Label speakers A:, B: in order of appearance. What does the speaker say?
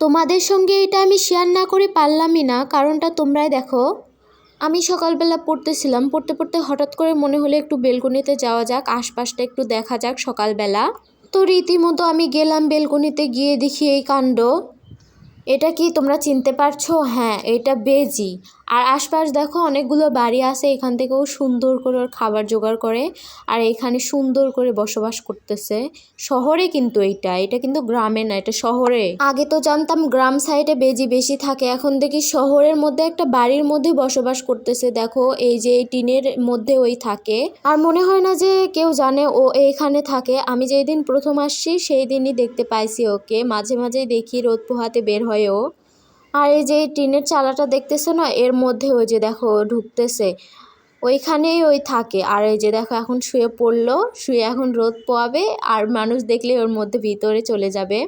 A: তোমাদের সঙ্গে এটা আমি শেয়ার না করে পারলামই না, কারণটা তোমরাই দেখো। আমি সকালবেলা পড়তেছিলাম, পড়তে পড়তে হঠাৎ করে মনে হলো একটু বেলকনিতে যাওয়া যাক, আশপাশটা একটু দেখা যাক সকালবেলা। তো রীতিমতো আমি গেলাম বেলকনিতে গিয়ে দেখি এই কাণ্ড। এটা কি তোমরা চিনতে পারছ? হ্যাঁ এটা বেজি। আর আশপাশ দেখো, অনেকগুলো বাড়ি আছে, এখান থেকেও সুন্দর করে ওর খাবার জোগাড় করে আর এখানে সুন্দর করে বসবাস করতেছে। শহরে কিন্তু এইটা, এটা কিন্তু গ্রামে না, এটা শহরে। আগে তো জানতাম গ্রাম সাইডে বেজি বেশি থাকে, এখন দেখি শহরের মধ্যে একটা বাড়ির মধ্যে বসবাস করতেছে। দেখো, এই যে টিনের মধ্যে ওই থাকে। আর মনে হয় না যে কেউ জানে, ও এইখানে থাকে। আমি যেই দিন প্রথম আসছি সেই দিনই দেখতে পাইছি ওকে। মাঝে মাঝেই দেখি রোদ পোহাতে বের হয় ও আর এই যে টিনের চালাটা দেখতেছো না, এর মধ্যে ওই যে দেখো ঢুকতেছে, ওইখানেই ওই থাকে। আর এই যে দেখো এখন শুয়ে পড়ল, শুয়ে এখন রোদ পোয়াবে, আর মানুষ দেখলে ওর মধ্যে ভিতরে চলে যাবে।